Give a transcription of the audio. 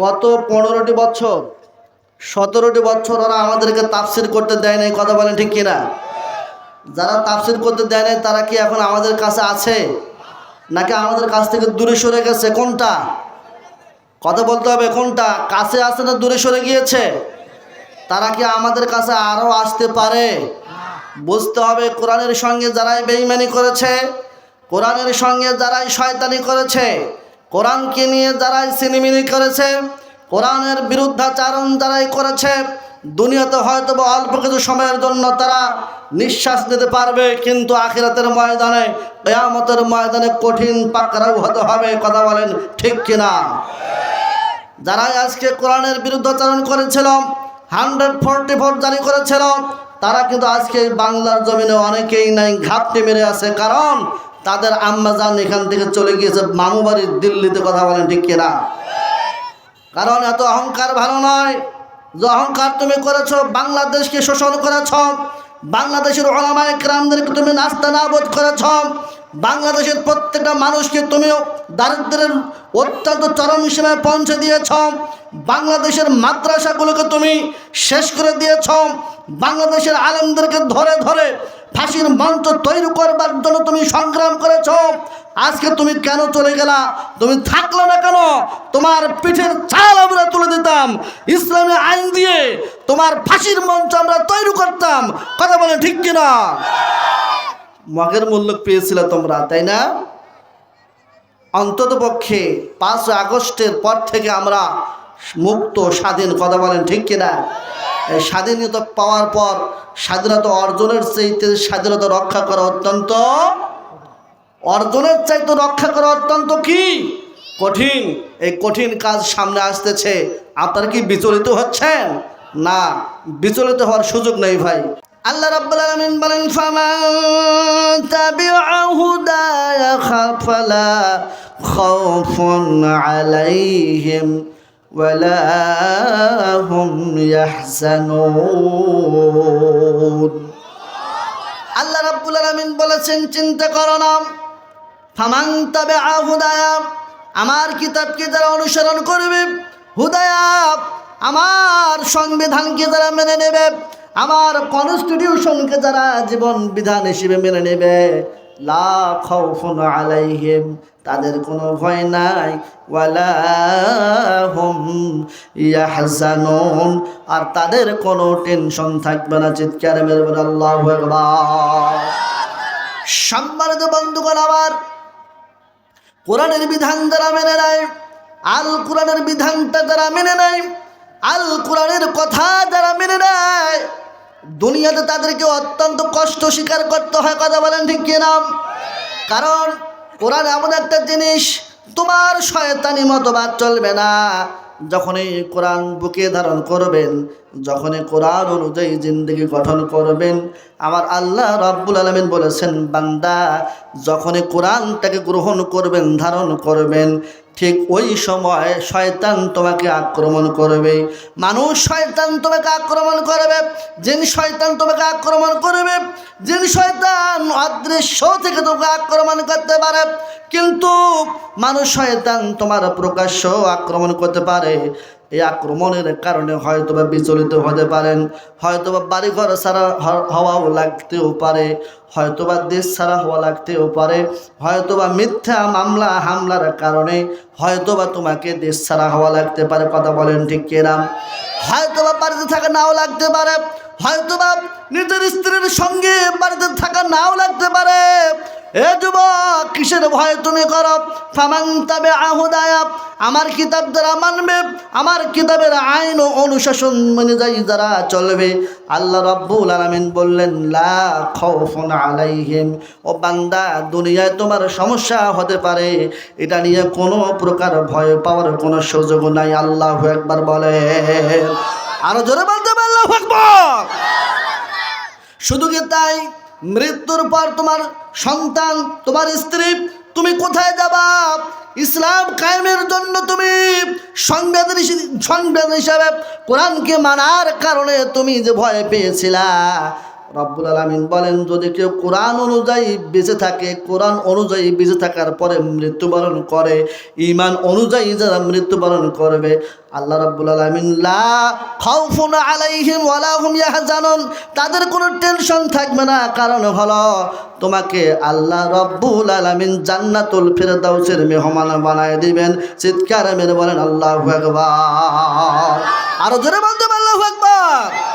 গত পনেরোটি বছর, সতেরোটি বছর ওরা আমাদেরকে তাফসির করতে দেয় নাই, কথা বলেন ঠিক কিনা? যারা তাফসির করতে দেয় নাই, তারা কি এখন আমাদের কাছে আছে? নাকি আমাদের কাছ থেকে দূরে সরে গেছে? কোনটা? কথা বলতে হবে, কোনটা? কাছে আছে না দূরে সরে গিয়েছে? তারা কি আমাদের কাছে আরও আসতে পারে? বুঝতে হবে, কোরআনের সঙ্গে যারাই বেইমানি করেছে, কোরআনের সঙ্গে যারাই শয়তানি করেছে কোরআনকে নিয়ে যারাই সিনেমিনি করেছে, কোরআনের বিরুদ্ধাচারণ যারাই করেছে, দুনিয়াতে হয়তো বা অল্প কিছু সময়ের জন্য তারা নিঃশ্বাস নিতে পারবে, কিন্তু আখিরাতের ময়দানে, কেয়ামতের ময়দানে কঠিন পাকড়াও হতে হবে, কথা বলেন ঠিক কিনা? যারাই আজকে কোরআনের বিরুদ্ধাচারণ করেছিল, হান্ড্রেড ফোরটি ফোর জারি করেছিল, তারা কিন্তু আজকে বাংলার জমিনে অনেকেই নাই, ঘাপটি মেরে আছে। কারণ তাদের আম্মাজান এখান থেকে চলে গিয়েছে। মামু বাড়ির দিল্লিতে কথা বলেন, ঠিক কিনা? কারণ এত অহংকার ভালো নয়। যে অহংকার তুমি করেছ, বাংলাদেশকে শোষণ করেছ, বাংলাদেশের ওলামায় ক্রামদেরকে তুমি নাস্তা নাবোধ করেছ, বাংলাদেশের প্রত্যেকটা মানুষকে তুমি দারিদ্রের অত্যন্ত চরম সীমায় পৌঁছে দিয়েছ, বাংলাদেশের মাদ্রাসাগুলোকে তুমি শেষ করে দিয়েছ, বাংলাদেশের আলেমদেরকে ধরে ধরে ফাঁসির মঞ্চ তৈরি করবার জন্য তুমি সংগ্রাম করেছ। আজকে তুমি কেন চলে গেলা? তুমি থাকল না কেন? তোমার পিঠের চাল আমরা তুলে দিতাম। ইসলামী আইন দিয়ে তোমার ফাঁসির মঞ্চ আমরা তৈরি করতাম। কথা বলে ঠিক কিনা? মগের মূল্য পেয়েছিলে তোমরা, তাই না? অন্তত পক্ষে পাঁচ আগস্টের পর থেকে আমরা মুক্ত, স্বাধীন, কথা বলেন ঠিক কিনা? স্বাধীনতা পাওয়ার পর স্বাধীনতা অর্জনের চাইতে স্বাধীনতা রক্ষা করা অত্যন্ত অর্জনের চাইতে রক্ষা করা অত্যন্ত কি? কঠিন। এই কঠিন কাজ সামনে আসতেছে। আপনারা কি বিচলিত হচ্ছেন? না, বিচলিত হওয়ার সুযোগ নেই ভাই। আল্লাহ রাব্বুল আলামিন বলেন, ফামান তাবিআ আলাইহিম। ওয়ালা হুম ইয়াহজানুন আল্লাহ রাব্বুল আলামিন বলেছেন, চিন্তা করো না। ফামান তবে হুদায়া, আমার কিতাবকে যারা অনুসরণ করবে, হুদায়া আমার সংবিধানকে যারা মেনে নেবে, আমার কনস্টিটিউশনকে যারা জীবন বিধান হিসেবে মেনে নেবে আলাইহিম, তাদের কোনো ভয় নাই। ওয়ালা আর তাদের কোনো টেনশন থাকবে না, চিৎকার মেরে বলে আল্লাহু সম্মানিত বন্ধুগণ আমার কোরআনের বিধান যারা মেনে নেয়, আল কোরআনের বিধানটা যারা মেনে নেয়, আল কোরআনের কথা যারা মেনে নেয় দুনিয়াতে তাদেরকে অত্যন্ত কষ্ট স্বীকার করতে হয়, কথা বলেন ঠিক কিনা? কারণ কোরআন এমন একটা জিনিস, তোমার শয়তানি মতবাদ চলবে না। যখনই কোরআন বুকে ধারণ করবেন, যখনই কোরআন অনুযায়ী জিন্দগি গঠন করবেন, আমার আল্লাহ রব্বুল আলমিন বলেছেন, বান্দা, যখনই কোরআনটাকে গ্রহণ করবেন, ধারণ করবেন ঠিক ওই সময় শয়তান তোমাকে আক্রমণ করবে। মানুষ শয়তান তোমাকে আক্রমণ করবে। যিনি শয়তান তোমাকে আক্রমণ করবে। যিনি শয়তান অদৃশ্য থেকে তোমাকে আক্রমণ করতে পারে। কিন্তু মানুষ শয়তান তোমার প্রকাশ্য আক্রমণ করতে পারে। এই আক্রমণের কারণে হয়তো বা বিচলিত হতে পারেন হয়তো বা বাড়িঘর ছাড়া হওয়াও লাগতেও পারে হয়তো বা দেশ ছাড়া হওয়া লাগতেও পারে হয়তো বা মিথ্যা মামলা, হামলার কারণে হয়তো বা তোমাকে দেশ ছাড়া হওয়া লাগতে পারে, কথা বলেন ঠিক কিরাম হয়তো বা বাড়িতে থাকা নাও লাগতে পারে হয়তো বা নিজের স্ত্রীর সঙ্গে বাড়িতে থাকা নাও লাগতে পারে এ যুবক, কিসের ভয় তুমি করো? ফামান তবে আমার কিতাব যারা মানবে, আমার কিতাবের আইন ও অনুশাসন অনুযায়ী যারা চলবে, আল্লাহ রব্বুল আলামিন বললেন, লা আলাইহিম। ও বান্দা, দুনিয়ায় তোমার সমস্যা হতে পারে। এটা নিয়ে কোনো প্রকার ভয় পাওয়ার কোনো সুযোগ নাই, আল্লাহ একবার বলে। আরও জোরে বলতে আকবার। শুধু কি তাই? মৃত্যুর পর তোমার সন্তান, তোমার স্ত্রী, তুমি কোথায় যাবা? ইসলাম কায়েমের জন্য তুমি সংবেদন সংবিধান হিসাবে কোরআনকে মানার কারণে তুমি যে ভয় পেয়েছিলা। রব্বুল আলমিন বলেন, যদি কেউ কোরআন অনুযায়ী বেঁচে থাকে, কোরআন অনুযায়ী বেঁচে থাকার পরে মৃত্যুবরণ করে ইমান অনুযায়ী যারা মৃত্যুবরণ করবে, আল্লাহ রব্বুল আলমিন আলাইহিম হুম তাদের কোনো টেনশন থাকবে না, কারণ হলো তোমাকে আল্লাহ রব্বুল আলমিন জান্নাতুল ফেরদাউসের মেহমান বানায় দিবেন। চিৎকার মেরে বলেন, আল্লাহু আরও জোরে বলতে আল্লাহু আকবার।